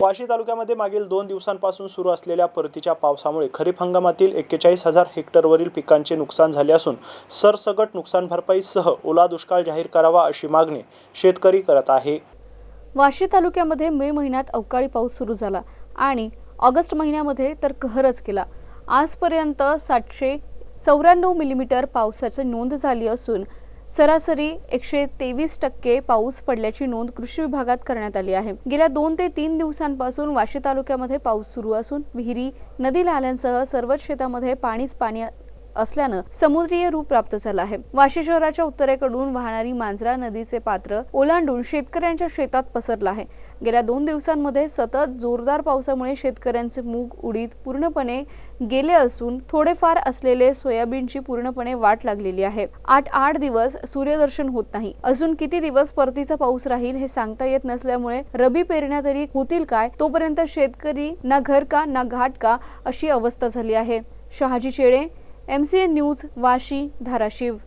वाशी तालुक्यामध्ये मागील दोन दिवसांपासून सुरू असलेल्या परतीच्या पावसामुळे खरीप हंगामातील एक्केचाळीस हजार हेक्टरवरील पिकांचे नुकसान झाले असून सरसगट नुकसान भरपाईसह ओला दुष्काळ जाहीर करावा अशी मागणी शेतकरी करत आहे. वाशी तालुक्यामध्ये मे महिन्यात अवकाळी पाऊस सुरू झाला आणि ऑगस्ट महिन्यामध्ये तर कहरच केला. आजपर्यंत सातशे चौऱ्याण्णव मिलीमीटर पावसाची नोंद झाली असून सरासरी एकशे तेवीस टक्के पाऊस पडल्याची नोंद कृषी विभागात करण्यात आली आहे. गेल्या दोन ते तीन दिवसांपासून वाशी तालुक्यामध्ये पाऊस सुरू असून विहिरी नदी नाल्यांसह सर्वच शेतामध्ये पाणीच पाणी असल्यानं समुद्रीय रूप प्राप्त झालं आहे. वाशी शहराच्या उत्तरेकडून वाहणारी मांजरा नदीचे पात्र ओलांडून शेतकऱ्यांच्या शेतात पसरलं आहे. गेल्या दोन दिवसांमध्ये सतत जोरदार पावसामुळे शेतकऱ्यांचे मूग उडीद पूर्णपणे गेले असून थोडेफार असलेले सोयाबीनची पूर्णपणे वाट लागलेली आहे. आठ आठ दिवस सूर्यदर्शन होत नाही. अजून किती दिवस परतीचा पाऊस राहील हे सांगता येत नसल्यामुळे रबी पेरण्या तरी होतील काय? तोपर्यंत शेतकरी ना घर का ना घाट का अशी अवस्था झाली आहे. Shahaji Chede M C N news Vashi Dharashiv.